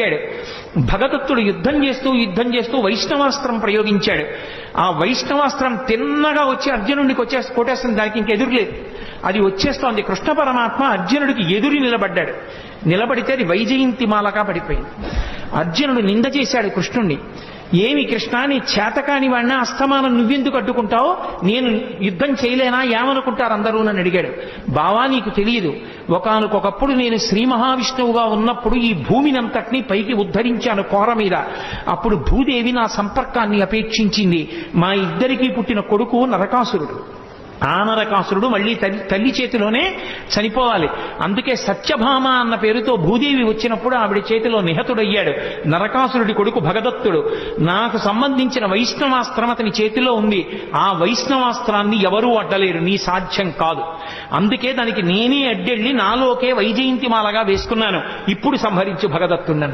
నొక్కాడు భగదత్తుడు యుద్ధం చేస్తూ యుద్ధం చేస్తూ వైష్ణవాస్త్రం ప్రయోగించాడు. ఆ వైష్ణవాస్త్రం తిన్నగా వచ్చి అర్జునుడికి వచ్చే కొట్టేస్తుంది దానికి ఇంక ఎదురులేదు అది వచ్చేస్తోంది. కృష్ణ పరమాత్మ అర్జునుడికి ఎదురు నిలబడ్డాడు. నిలబడితే అది వైజయంతి మాలగా పడిపోయింది. అర్జునుడు నింద చేశాడు కృష్ణుణ్ణి. ఏమి కృష్ణ నీ చేతకాని వాడిన అస్తమానం నువ్వెందుకు అడ్డుకుంటావు? నేను యుద్ధం చేయలేనా? ఏమనుకుంటారు అందరూ? నన్ను అడిగాడు. బావా నీకు తెలియదు. ఒకనకొకప్పుడు నేను శ్రీ మహావిష్ణువుగా ఉన్నప్పుడు ఈ భూమినంతటినీ పైకి ఉద్ధరించాను కోర మీద. అప్పుడు భూదేవి నా సంపర్కాన్ని అపేక్షించింది. మా ఇద్దరికీ పుట్టిన కొడుకు నరకాసురుడు. ఆ నరకాసురుడు మళ్ళీ తల్లి తల్లి చేతిలోనే చనిపోవాలి. అందుకే సత్యభామ అన్న పేరుతో భూదేవి వచ్చినప్పుడు ఆవిడ చేతిలో నిహతుడయ్యాడు. నరకాసురుడి కొడుకు భగదత్తుడు. నాకు సంబంధించిన వైష్ణవాస్త్రం అతని చేతిలో ఉంది. ఆ వైష్ణవాస్త్రాన్ని ఎవరూ అడ్డలేరు. నీ సాధ్యం కాదు. అందుకే దానికి నేనే అడ్డెళ్ళి నాలోకే వైజయంతి మాలగా వేసుకున్నాను. ఇప్పుడు సంహరించు భగదత్తుడన్నాడు